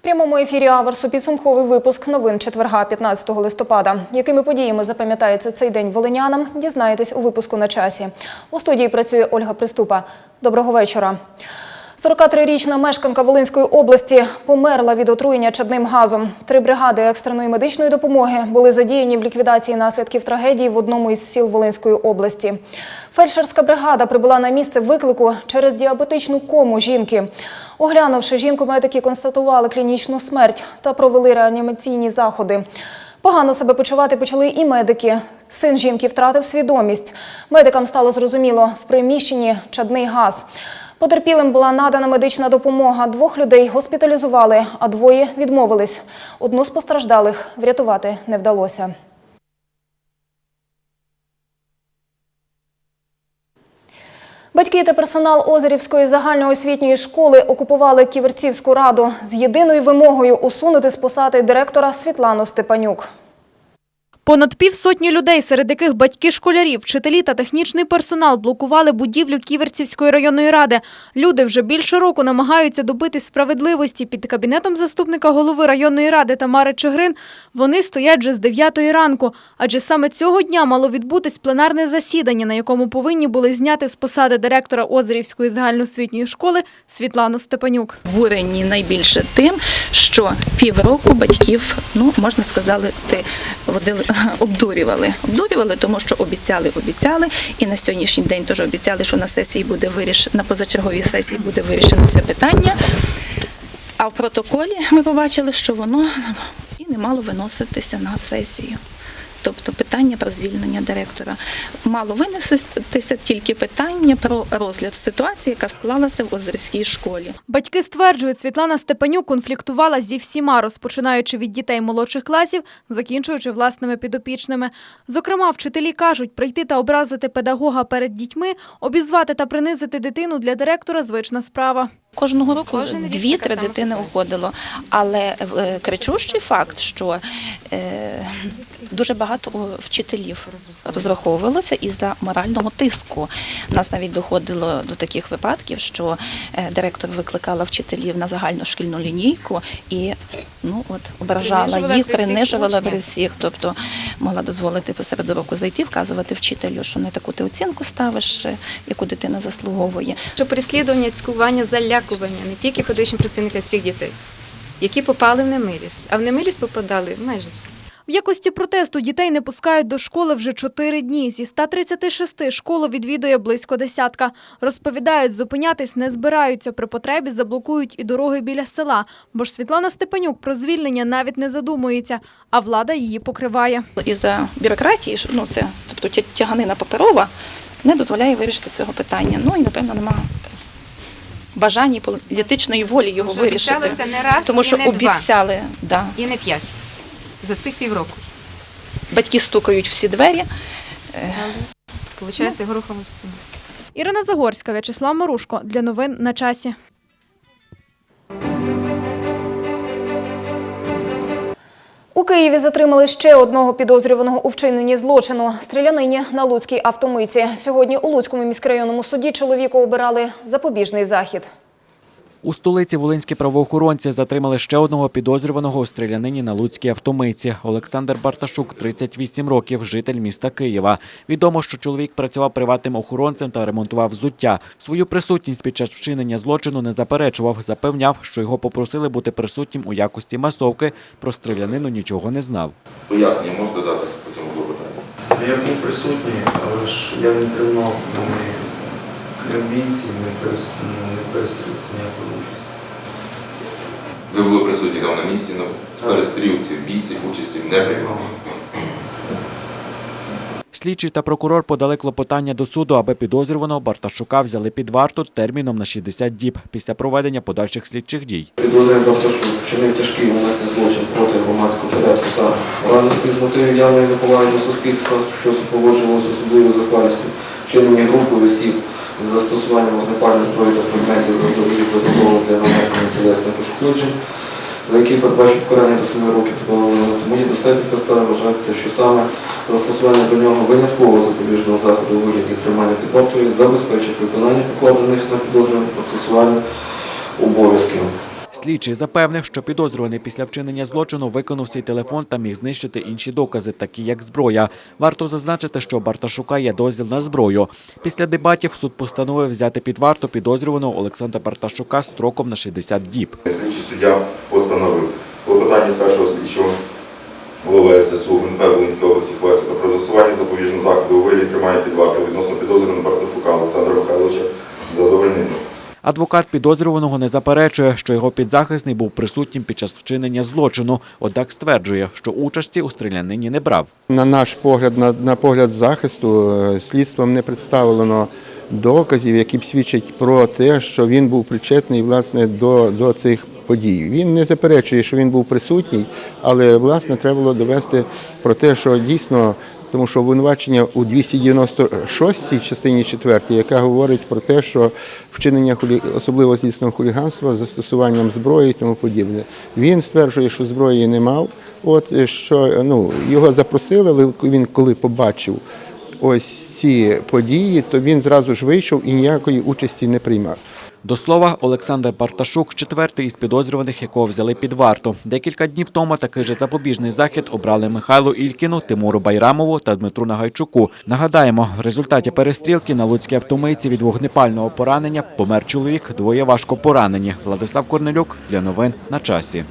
В прямому ефірі Аверсу підсумковий випуск новин четверга 15 листопада. Якими подіями запам'ятається цей день волинянам, дізнаєтесь у випуску на часі. У студії працює Ольга Приступа. Доброго вечора. 43-річна мешканка Волинської області померла від отруєння чадним газом. Три бригади екстреної медичної допомоги були задіяні в ліквідації наслідків трагедії в одному із сіл Волинської області. Фельдшерська бригада прибула на місце виклику через діабетичну кому жінки. Оглянувши жінку, медики констатували клінічну смерть та провели реанімаційні заходи. Погано себе почувати почали і медики. Син жінки втратив свідомість. Медикам стало зрозуміло, в приміщенні чадний газ. Потерпілим була надана медична допомога. Двох людей госпіталізували, а двоє відмовились. Одну з постраждалих врятувати не вдалося. Батьки та персонал Озерівської загальноосвітньої школи окупували Ківерцівську раду з єдиною вимогою усунути з посади директора Світлану Степанюк. Понад півсотні людей, серед яких батьки школярів, вчителі та технічний персонал блокували будівлю Ківерцівської районної ради. Люди вже більше року намагаються добитись справедливості. Під кабінетом заступника голови районної ради Тамари Чигрин вони стоять вже з 9 ранку. Адже саме цього дня мало відбутись пленарне засідання, на якому повинні були зняти з посади директора Озерівської загальноосвітньої школи Світлану Степанюк. обурені найбільше тим, що півроку батьків, ну можна сказати, водили, обдурювали. Обдурювали, тому що обіцяли, обіцяли, і на сьогоднішній день теж обіцяли, що на сесії буде вирішено, на позачерговій сесії буде вирішено це питання. А в протоколі ми побачили, що воно і не мало виноситися на сесію. Тобто питання про звільнення директора мало винеситися тільки питання про розгляд ситуації, яка склалася в Озерській школі. Батьки стверджують, Світлана Степанюк конфліктувала зі всіма, розпочинаючи від дітей молодших класів, закінчуючи власними підопічними. Зокрема, вчителі кажуть, прийти та образити педагога перед дітьми, обізвати та принизити дитину для директора – звична справа. Кожного року Кожен дві-три дитини уходило. Але е, кричущий факт, що е, дуже багато вчителів розраховувалося із-за морального тиску. Нас навіть доходило до таких випадків, що е, директор викликала вчителів на загальну шкільну лінійку і ну от ображала їх, принижувала при всіх. Тобто могла дозволити посеред уроку зайти, вказувати вчителю, що не таку ти оцінку ставиш, е, яку дитина заслуговує. що переслідування, цькування, залякування не тільки педагогічних працівників, а всіх дітей, які попали в немилість. А в немилість попадали майже всі. В якості протесту дітей не пускають до школи вже чотири дні. Зі 136 школу відвідує близько десятка. Розповідають, зупинятись не збираються. При потребі заблокують і дороги біля села. Бо ж Світлана Степанюк про звільнення навіть не задумується, а влада її покриває. із-за бюрократії, що, ну це тобто тяганина паперова, не дозволяє вирішити цього питання. Ну і напевно немає бажання і політичної волі його Вже вирішити. не раз Тому і що не два. обіцяли, да. І не п'ять за цих півроку. батьки стукають всі двері. Получається горохом всім. Ірина Загорська, В'ячеслав Марушко. Для новин на часі. У Києві затримали ще одного підозрюваного у вчиненні злочину – стрілянині на Луцькій автомийці. Сьогодні у Луцькому міськрайонному суді чоловіку обирали запобіжний захід. У столиці волинські правоохоронці затримали ще одного підозрюваного у стрілянині на Луцькій автомийці. Олександр Барташук, 38 років, житель міста Києва. Відомо, що чоловік працював приватним охоронцем та ремонтував взуття. Свою присутність під час вчинення злочину не заперечував. Запевняв, що його попросили бути присутнім у якості масовки. Про стрілянину нічого не знав. Пояснення можете дати по цьому клопотанню? Я був присутній, але ж я не приймав ні в бійці, ну, перестрілці ніякої участі. Ви були присутні там на місці, на перестрілці, в бійці, участі не приймали. Слідчий та прокурор подали клопотання до суду, аби підозрюваного Барташука взяли під варту терміном на 60 діб після проведення подальших слідчих дій. Підозрюємо Барташук вчинив тяжкий умисний злочин проти громадського порядку та моральності з мотивів явної неповаги до суспільства, що супроводжувалося особливою захвалістю, вчинення групи осіб з застосуванням вогнепальних зброї та предметів заздалегідь протоколу для нанесення тілесних ушкоджень, за які передбачить покарання до 7 років позбавлення. Тому є достатньо підстави вважати, що саме застосування до нього виняткового запобіжного заходу у вигляді тримання під вартою забезпечить виконання покладених на підозрюваних процесуальних обов'язків. Слідчий запевнив, що підозрюваний після вчинення злочину виконав свій телефон та міг знищити інші докази, такі як зброя. Варто зазначити, що Барташука є дозвіл на зброю. Після дебатів суд постановив взяти під варту підозрюваного Олександра Барташука строком на 60 діб. Слідчий суддя постановив клопотання старшого слідчого голови ССУ ГНП Волинської області Хвесика про застосування запобіжного заходу у вигляді тримання під вартою відносно підозрюваного Барташука Олександра Михайловича задовольнити. Адвокат підозрюваного не заперечує, що його підзахисний був присутнім під час вчинення злочину, однак стверджує, що участі у стрілянині не брав. На наш погляд, на, погляд захисту, е, слідством не представлено доказів, які б свідчать про те, що він був причетний власне до, до цих подій. Він не заперечує, що він був присутній, але власне треба було довести про те, що дійсно. Тому що обвинувачення у 296-й частині 4, яка говорить про те, що вчинення особливо злісного хуліганства з застосуванням зброї і тому подібне. Він стверджує, що зброї не мав. От е, що ну його запросили, але він коли побачив ось ці події, то він зразу ж вийшов і ніякої участі не приймав. До слова, Олександр Барташук – четвертий із підозрюваних, якого взяли під варту. Декілька днів тому такий же запобіжний захід обрали Михайлу Ількіну, Тимуру Байрамову та Дмитру Нагайчуку. Нагадаємо, в результаті перестрілки на Луцькій автомийці від вогнепального поранення помер чоловік, двоє важко поранені. Владислав Корнелюк для новин на часі.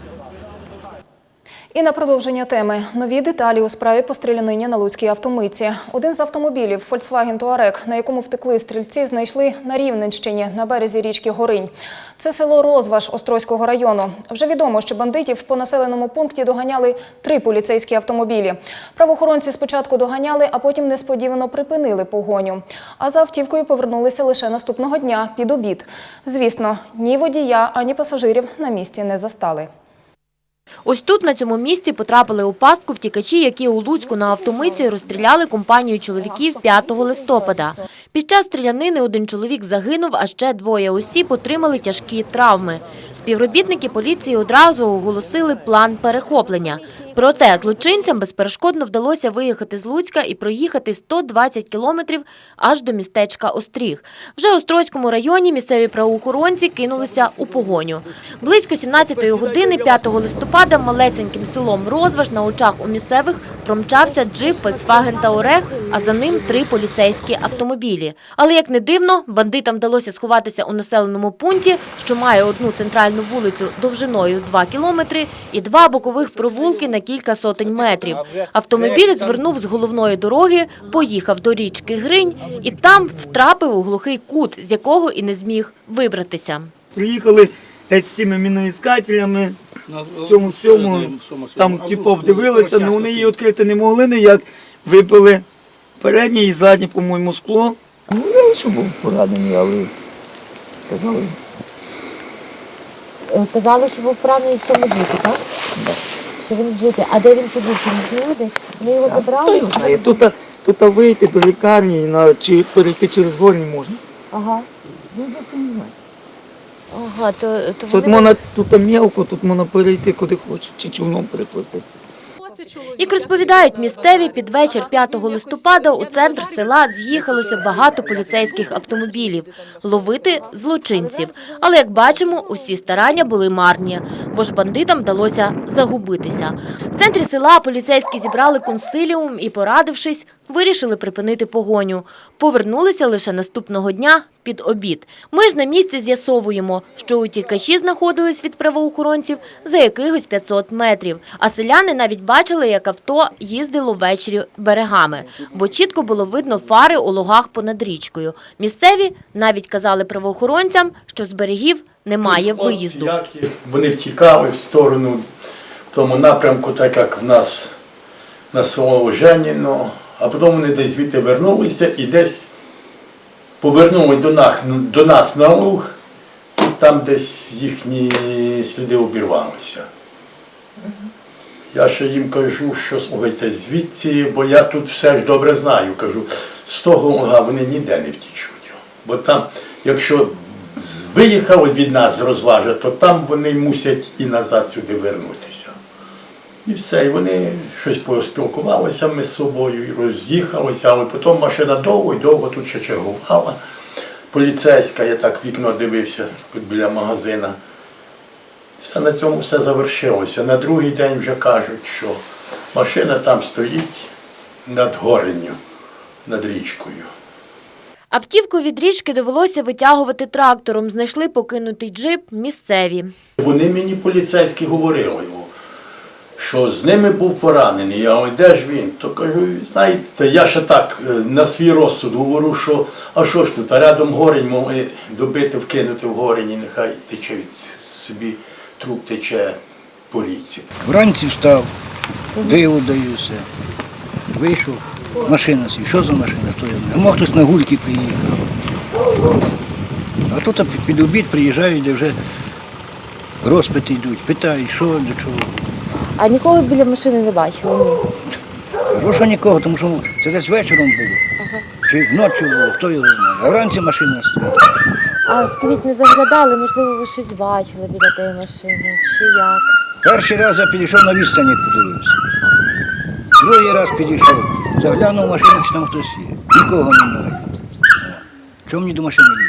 І на продовження теми нові деталі у справі по стрілянині на Луцькій автомийці. Один з автомобілів Volkswagen Touareg, на якому втекли стрільці, знайшли на Рівненщині на березі річки Горинь. Це село Розваж Острозького району. Вже відомо, що бандитів по населеному пункті доганяли три поліцейські автомобілі. Правоохоронці спочатку доганяли, а потім несподівано припинили погоню. А за автівкою повернулися лише наступного дня під обід. Звісно, ні водія, ані пасажирів на місці не застали. Ось тут, на цьому місці, потрапили у пастку втікачі, які у Луцьку на автомиці розстріляли компанію чоловіків 5 листопада. Час стрілянини один чоловік загинув, а ще двоє осіб отримали тяжкі травми. Співробітники поліції одразу оголосили план перехоплення. Проте злочинцям безперешкодно вдалося виїхати з Луцька і проїхати 120 кілометрів аж до містечка Остріг. Вже у Острозькому районі місцеві правоохоронці кинулися у погоню. Близько 17-ї години 5 листопада малесеньким селом Розваж на очах у місцевих промчався джип Volkswagen Touareg, а за ним три поліцейські автомобілі. Але як не дивно, бандитам вдалося сховатися у населеному пункті, що має одну центральну вулицю довжиною 2 кілометри і два бокових провулки на кілька сотень метрів. Автомобіль звернув з головної дороги, поїхав до річки Гринь і там втрапив у глухий кут, з якого і не зміг вибратися. Приїхали з цими міноіскателями, в цьому всьому, там типу обдивилися, але вони її відкрити не могли ніяк, випили переднє і заднє, по-моєму, скло. Ну, що був поранений, але казали, Казали, що був вправний в цьому діті, так? Що він вжити. А де він? Не знаю десь? Ми його забрали? його знає, тут, тут вийти до лікарні, на, чи перейти через горні можна. Ага. Ага, то, то Тут вони... можна, тут мелко, тут можна перейти куди хочеш, чи човном переплатити. Як розповідають місцеві, під вечір 5 листопада у центр села з'їхалося багато поліцейських автомобілів ловити злочинців. Але, як бачимо, усі старання були марні, бо ж бандитам вдалося загубитися. В центрі села поліцейські зібрали консиліум і, порадившись, вирішили припинити погоню. Повернулися лише наступного дня під обід. Ми ж на місці з'ясовуємо, що утікачі знаходились від правоохоронців за якихось 500 метрів. А селяни навіть бачили, як авто їздило ввечері берегами, бо чітко було видно фари у лугах понад річкою. Місцеві навіть казали правоохоронцям, що з берегів немає виїзду. як Вони втікали в сторону в тому напрямку, так як в нас на село Женіно, а потім вони десь звідти вернулися і десь повернули до нас, до нас на луг, і там десь їхні сліди обірвалися. Я ще їм кажу, що слухайте звідси, бо я тут все ж добре знаю. Кажу, з того луга вони ніде не втічуть. Бо там, якщо виїхали від нас з розважа, то там вони мусять і назад сюди вернутися. І все, і вони щось поспілкувалися ми з собою і роз'їхалися, але потім машина довго і довго тут ще чергувала. Поліцейська, я так вікно дивився біля магазина. Все на цьому все завершилося. На другий день вже кажуть, що машина там стоїть над горенню, над річкою. Автівку від річки довелося витягувати трактором. Знайшли покинутий джип місцеві. Вони мені поліцейські говорили, що з ними був поранений. Я говорю, де ж він? То кажу, знаєте, я ще так е, на свій розсуд говорю, що а що ж тут, а рядом горень могли добити, вкинути в горень і нехай тече від собі труп тече по річці. Вранці встав, диво даю все. Вийшов, машина сі. Що за машина? Хто я знає? Мог хтось на гульки приїхав. А тут під- обід приїжджають, де вже розпити йдуть, питають, що до чого. А нікого біля машини не бачили? Ні. Кажу, що нікого, тому що це десь вечором було. Чи ночі було, хто його знає. А вранці машина стоїть. А скажіть, не заглядали, можливо, ви щось бачили біля тієї машини, чи як? Перший раз я підійшов на відстані подивився. Другий раз підійшов, заглянув в машину, чи там хтось є. Нікого немає. Чому мені до машини ліз?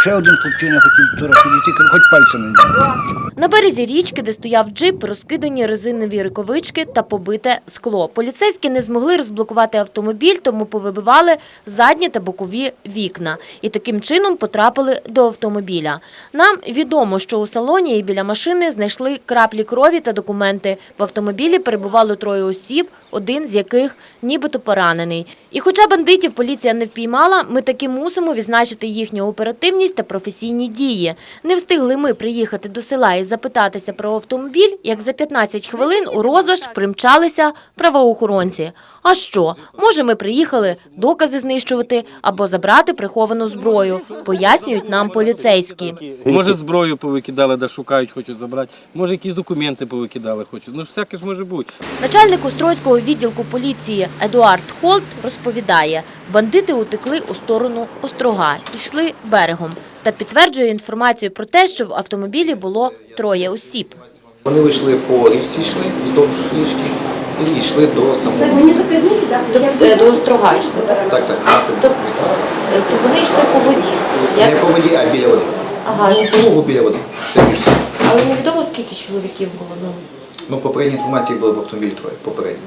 Ще один хлопчина хотів туди підійти, хоч пальцем не дав. На березі річки, де стояв джип, розкидані резинові рукавички та побите скло. Поліцейські не змогли розблокувати автомобіль, тому повибивали задні та бокові вікна. І таким чином потрапили до автомобіля. Нам відомо, що у салоні і біля машини знайшли краплі крові та документи. В автомобілі перебувало троє осіб, один з яких нібито поранений. І хоча бандитів поліція не впіймала, ми таки мусимо відзначити їхню оперативність та професійні дії. Не встигли ми приїхати до села і запитатися про автомобіль, як за 15 хвилин у розаж примчалися правоохоронці. А що? Може, ми приїхали докази знищувати або забрати приховану зброю, пояснюють нам поліцейські. Може зброю повикидали, де шукають, хочуть забрати. Може якісь документи повикидали, хочуть. Ну всяке ж може бути. Начальник Острозького відділку поліції Едуард Холт розповідає, бандити утекли у сторону Острога, йшли берегом та підтверджує інформацію про те, що в автомобілі було троє осіб. Вони вийшли по річці, йшли вздовж річки і йшли до самого. До, до Острога йшли, так? Так, так. То вони йшли по воді. Не по воді, а біля води. Ага, По лугу біля води. Це річка. але невідомо скільки чоловіків було. Ну. Ну, попередні інформації були в автомобілі троє. Попередні.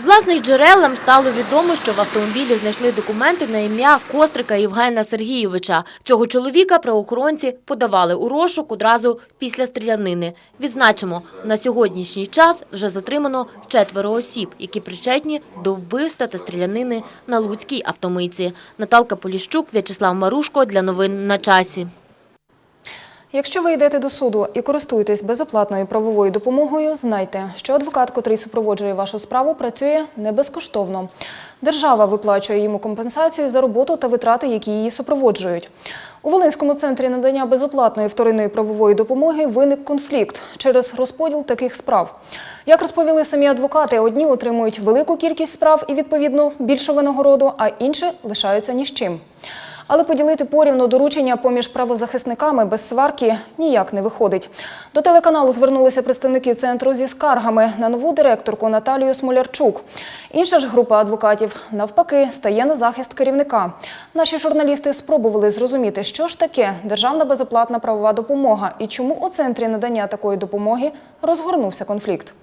З власних джерел нам стало відомо, що в автомобілі знайшли документи на ім'я Кострика Євгена Сергійовича. Цього чоловіка правоохоронці подавали у розшук одразу після стрілянини. Відзначимо, на сьогоднішній час вже затримано четверо осіб, які причетні до вбивства та стрілянини на Луцькій автомийці. Наталка Поліщук, В'ячеслав Марушко для новин на часі. Якщо ви йдете до суду і користуєтесь безоплатною правовою допомогою, знайте, що адвокат, котрий супроводжує вашу справу, працює не безкоштовно. Держава виплачує йому компенсацію за роботу та витрати, які її супроводжують. У Волинському центрі надання безоплатної вторинної правової допомоги виник конфлікт через розподіл таких справ. Як розповіли самі адвокати, одні отримують велику кількість справ і відповідно більшу винагороду, а інші лишаються ні з чим. Але поділити порівну доручення поміж правозахисниками без сварки ніяк не виходить. До телеканалу звернулися представники центру зі скаргами на нову директорку Наталію Смолярчук. Інша ж група адвокатів навпаки стає на захист керівника. Наші журналісти спробували зрозуміти, що ж таке державна безоплатна правова допомога і чому у центрі надання такої допомоги розгорнувся конфлікт.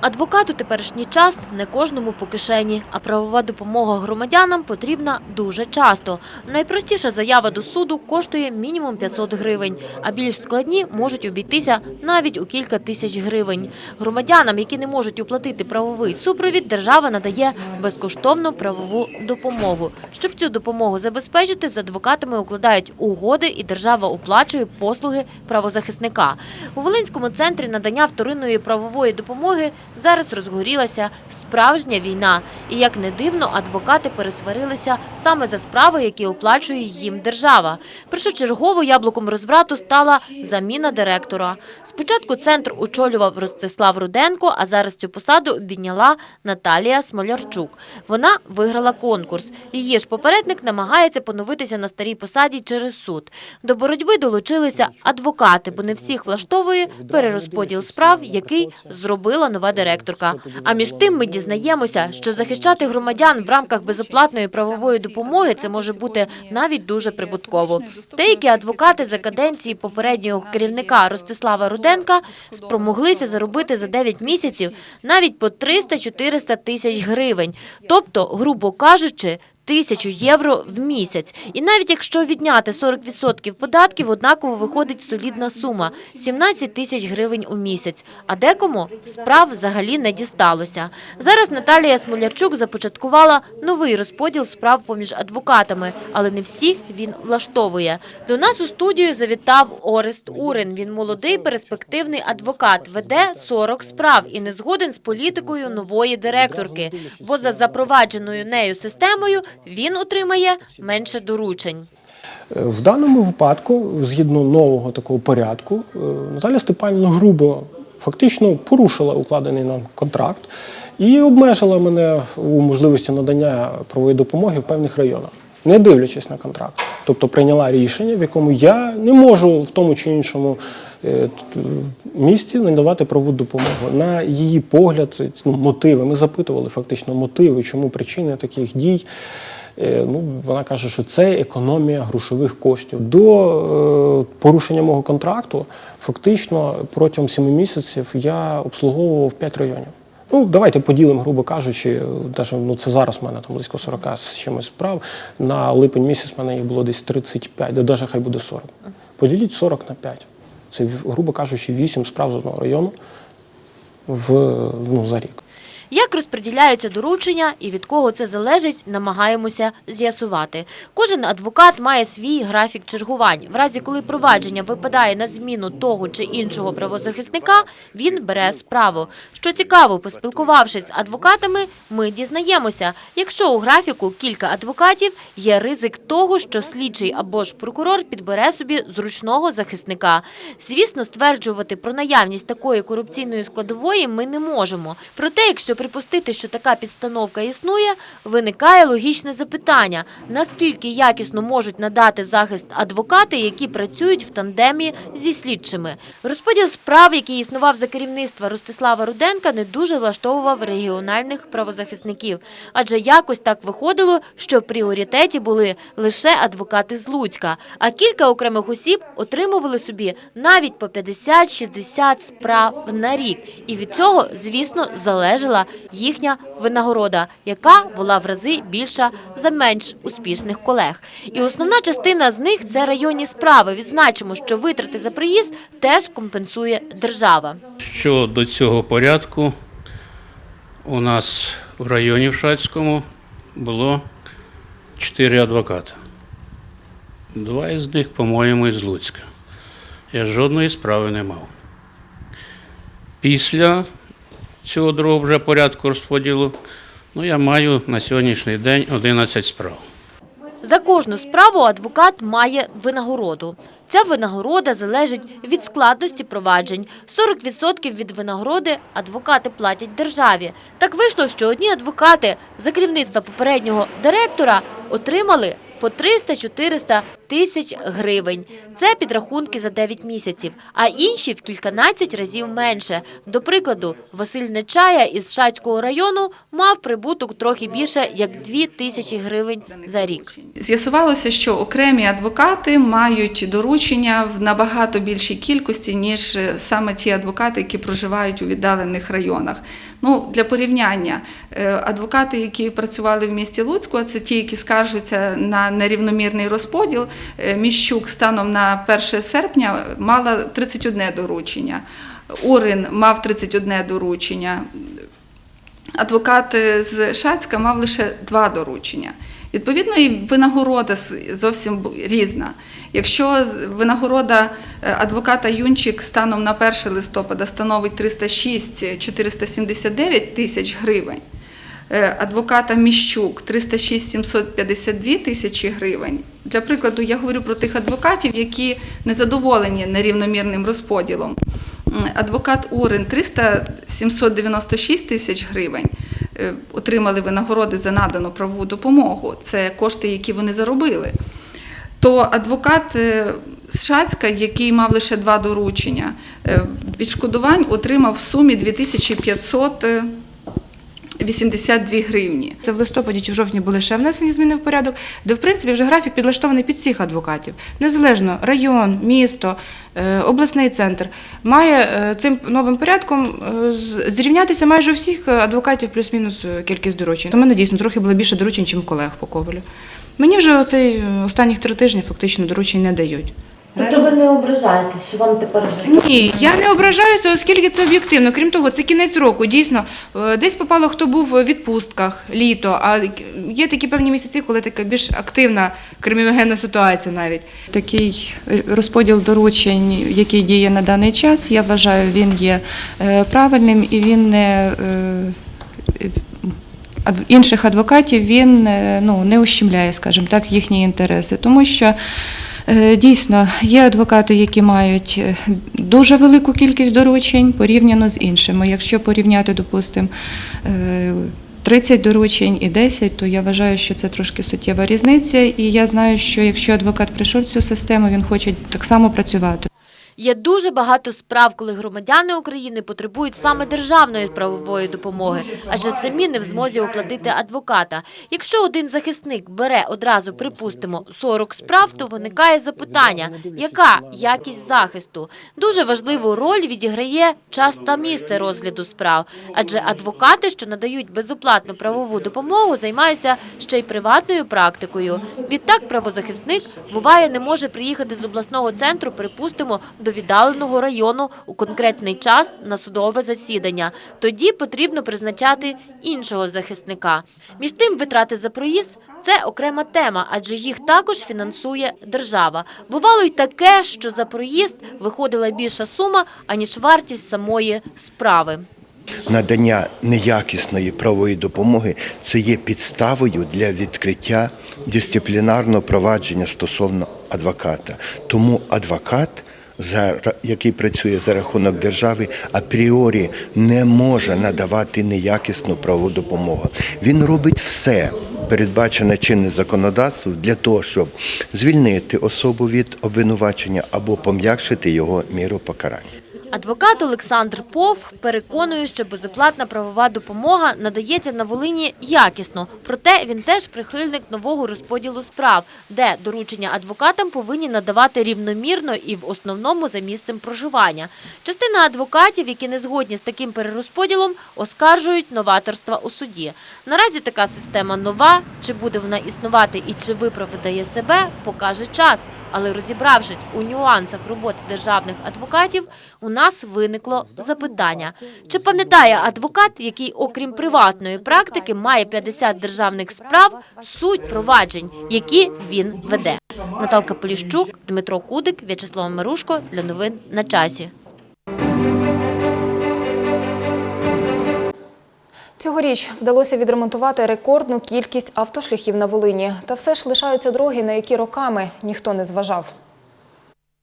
Адвокат у теперішній час не кожному по кишені, а правова допомога громадянам потрібна дуже часто. Найпростіша заява до суду коштує мінімум 500 гривень, а більш складні можуть обійтися навіть у кілька тисяч гривень. Громадянам, які не можуть оплатити правовий супровід, держава надає безкоштовну правову допомогу. Щоб цю допомогу забезпечити, з адвокатами укладають угоди і держава оплачує послуги правозахисника. У Волинському центрі надання вторинної правової допомоги зараз розгорілася справжня війна. І як не дивно, адвокати пересварилися саме за справи, які оплачує їм держава. Першочергово яблуком розбрату стала заміна директора. Спочатку центр очолював Ростислав Руденко, а зараз цю посаду обійняла Наталія Смолярчук. Вона виграла конкурс. Її ж попередник намагається поновитися на старій посаді через суд. До боротьби долучилися адвокати, бо не всіх влаштовує перерозподіл справ, який зробила нова директорка. Директорка. А між тим ми дізнаємося, що захищати громадян в рамках безоплатної правової допомоги це може бути навіть дуже прибутково. Деякі адвокати за каденції попереднього керівника Ростислава Руденка спромоглися заробити за 9 місяців навіть по 300-400 тисяч гривень, тобто, грубо кажучи, тисячу євро в місяць. І навіть якщо відняти 40% податків, однаково виходить солідна сума – 17 тисяч гривень у місяць. А декому справ взагалі не дісталося. Зараз Наталія Смолярчук започаткувала новий розподіл справ поміж адвокатами, але не всіх він влаштовує. До нас у студію завітав Орест Урин. Він молодий перспективний адвокат, веде 40 справ і не згоден з політикою нової директорки, бо за запровадженою нею системою він отримає менше доручень. В даному випадку, згідно нового такого порядку, е, Наталя Степанівна грубо фактично порушила укладений нам контракт і обмежила мене у можливості надання правової допомоги в певних районах, не дивлячись на контракт. Тобто прийняла рішення, в якому я не можу в тому чи іншому е, місці надавати правову допомогу. На її погляд, ну, мотиви. Ми запитували фактично мотиви, чому причини таких дій. Е, Ну, вона каже, що це економія грошових коштів. До е, порушення мого контракту фактично протягом 7 місяців я обслуговував 5 районів. Ну, давайте поділимо, грубо кажучи, даже, ну, це зараз в мене там близько 40 з чимось справ. На липень місяць в мене їх було десь 35, де навіть хай буде 40. Поділіть 40 на 5. Це, грубо кажучи, 8 справ з одного району в, ну, за рік. Як розподіляються доручення і від кого це залежить, намагаємося з'ясувати. Кожен адвокат має свій графік чергувань. В разі, коли провадження випадає на зміну того чи іншого правозахисника, він бере справу. Що цікаво, поспілкувавшись з адвокатами, ми дізнаємося, якщо у графіку кілька адвокатів, є ризик того, що слідчий або ж прокурор підбере собі зручного захисника. Звісно, стверджувати про наявність такої корупційної складової ми не можемо. Проте, якщо припустити, що така підстановка існує, виникає логічне запитання: наскільки якісно можуть надати захист адвокати, які працюють в тандемі зі слідчими. Розподіл справ, який існував за керівництва Ростислава Руденка, не дуже влаштовував регіональних правозахисників, адже якось так виходило, що в пріоритеті були лише адвокати з Луцька, а кілька окремих осіб отримували собі навіть по 50-60 справ на рік. І від цього, звісно, залежала їхня винагорода, яка була в рази більша за менш успішних колег. І основна частина з них це районні справи. Відзначимо, що витрати за приїзд теж компенсує держава. Щодо цього порядку, у нас в районі в Шацькому було чотири адвоката. Два із них, по-моєму, із Луцька. Я жодної справи не мав. Після цього другого вже порядку розподілу, ну, я маю на сьогоднішній день 11 справ. За кожну справу адвокат має винагороду. Ця винагорода залежить від складності проваджень. 40% від винагороди адвокати платять державі. Так вийшло, що одні адвокати за керівництва попереднього директора отримали по 300-400 тисяч гривень. Це підрахунки за 9 місяців, а інші в кільканадцять разів менше. До прикладу, Василь Нечая із Шацького району мав прибуток трохи більше як 2 тисячі гривень за рік. З'ясувалося, що окремі адвокати мають доручення в набагато більшій кількості, ніж саме ті адвокати, які проживають у віддалених районах. Ну, для порівняння, е, адвокати, які працювали в місті Луцьку, а це ті, які скаржуються на нерівномірний розподіл. е, Міщук станом на 1 серпня мала 31 доручення. Урин мав 31 доручення. Адвокат е, з Шацька мав лише два доручення. Відповідно, і винагорода зовсім різна. Якщо винагорода е, адвоката Юнчик станом на 1 листопада становить 306 479 тисяч гривень, е, адвоката Міщук 306 752 тисячі гривень. Для прикладу, я говорю про тих адвокатів, які не задоволені нерівномірним розподілом. Адвокат Урин 300 796 тисяч гривень е, отримали винагороди за надану правову допомогу. Це кошти, які вони заробили. То адвокат е, Шацька, який мав лише два доручення, е, відшкодувань отримав в сумі 2582 гривні. Це в листопаді чи в жовтні були ще внесені зміни в порядок, де в принципі вже графік підлаштований під всіх адвокатів. Незалежно район, місто, е, обласний центр має е, цим новим порядком е, зрівнятися майже у всіх адвокатів плюс-мінус кількість доручень. У мене дійсно трохи було більше доручень, ніж колег по ковалю. Мені вже оцей останніх три тижні фактично доручень не дають. Тобто ви не ображаєтесь, що вам тепер вже Ні, я не ображаюся, оскільки це об'єктивно. Крім того, це кінець року. Дійсно, е, десь попало, хто був у відпустках, літо. А є такі певні місяці, коли така більш активна криміногенна ситуація навіть. Такий розподіл доручень, який діє на даний час, я вважаю, він є е, правильним і він не е, інших адвокатів він ну, не ущемляє, скажімо так, їхні інтереси. Тому що дійсно є адвокати, які мають е, дуже велику кількість доручень порівняно з іншими. Якщо порівняти, допустимо, е, 30 доручень і 10, то я вважаю, що це трошки суттєва різниця. І я знаю, що якщо адвокат прийшов в цю систему, він хоче так само працювати. Є дуже багато справ, коли громадяни України потребують саме державної правової допомоги, адже самі не в змозі оплатити адвоката. Якщо один захисник бере одразу, припустимо, 40 справ, то виникає запитання, яка якість захисту? Дуже важливу роль відіграє час та місце розгляду справ, адже адвокати, що надають безоплатну правову допомогу, займаються ще й приватною практикою. Відтак правозахисник буває не може приїхати з обласного центру, припустимо, до віддаленого району у конкретний час на судове засідання. Тоді потрібно призначати іншого захисника. Між тим, витрати за проїзд це окрема тема, адже їх також фінансує держава. Бувало й таке, що за проїзд виходила більша сума, аніж вартість самої справи. надання неякісної правової допомоги це є підставою для відкриття дисциплінарного провадження стосовно адвоката. Тому адвокат, який працює за рахунок держави, апріорі не може надавати неякісну правову допомогу. Він робить все. Передбачене чинне законодавство для того, щоб звільнити особу від обвинувачення або пом'якшити його міру покарання. Адвокат Олександр Повх переконує, що безоплатна правова допомога надається на Волині якісно. Проте він теж прихильник нового розподілу справ, де доручення адвокатам повинні надавати рівномірно і в основному за місцем проживання. Частина адвокатів, які не згодні з таким перерозподілом, оскаржують новаторства у суді. Наразі така система нова. Чи буде вона існувати і чи виправдає себе, покаже час. Але розібравшись у нюансах роботи державних адвокатів, у нас виникло запитання: чи пам'ятає адвокат, який, окрім приватної практики, має 50 державних справ, суть проваджень, які він веде? Наталка Поліщук, Дмитро Кудик, В'ячеслав Марушко для новин на часі. Цьогоріч вдалося відремонтувати рекордну кількість автошляхів на Волині. Та все ж лишаються дороги, на які роками ніхто не зважав.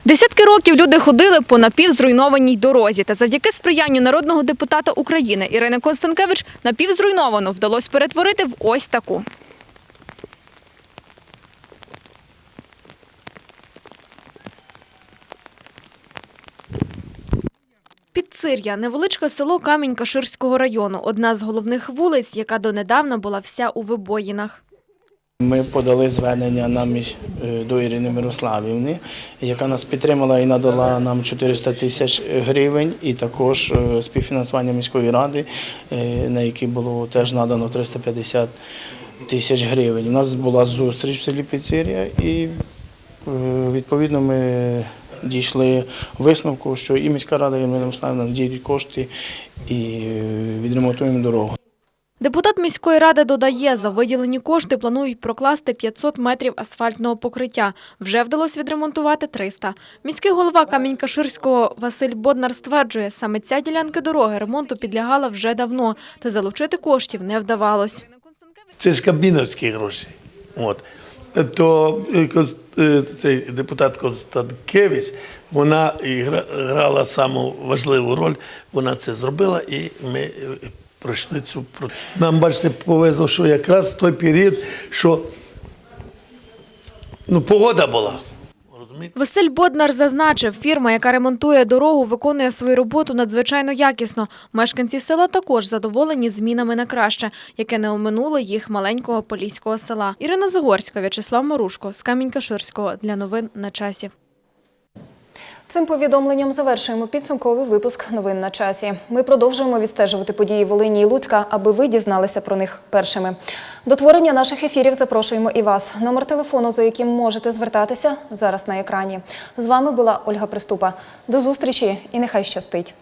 Десятки років люди ходили по напівзруйнованій дорозі. Та завдяки сприянню народного депутата України Ірини Констанкевич напівзруйновану вдалося перетворити в ось таку. Підцир'я – невеличке село Камінь-Каширського району. Одна з головних вулиць, яка донедавна була вся у вибоїнах. Ми подали звернення на між- е, до Ірини Мирославівни, яка нас підтримала і надала нам 400 тисяч гривень, і також е, співфінансування міської ради, е, на який було теж надано 350 тисяч гривень. У нас була зустріч в селі Піцерія, і відповідно ми дійшли висновку, що і міська рада, і Ірина Мирославівна надіють кошти і е, відремонтуємо дорогу. Депутат міської ради додає, за виділені кошти планують прокласти 500 метрів асфальтного покриття. Вже вдалося відремонтувати 300. Міський голова Камінь-Каширського Василь Боднар стверджує, саме ця ділянка дороги ремонту підлягала вже давно, та залучити коштів не вдавалось. Це ж кабіновські гроші. От. То е, е, цей депутат Констанкевич, вона грала саму важливу роль, вона це зробила, і ми е, пройшли цю Нам, бачите, повезло, що якраз в той період, що ну, погода була. Розумієте? Василь Боднар зазначив, фірма, яка ремонтує дорогу, виконує свою роботу надзвичайно якісно. Мешканці села також задоволені змінами на краще, яке не оминуло їх маленького поліського села. Ірина Загорська, В'ячеслав Марушко з Камінь-Каширського для новин на часі. Цим повідомленням завершуємо підсумковий випуск новин на часі. Ми продовжуємо відстежувати події Волині і Луцька, аби ви дізналися про них першими. До творення наших ефірів запрошуємо і вас. Номер телефону, за яким можете звертатися, зараз на екрані. З вами була Ольга Приступа. До зустрічі і нехай щастить.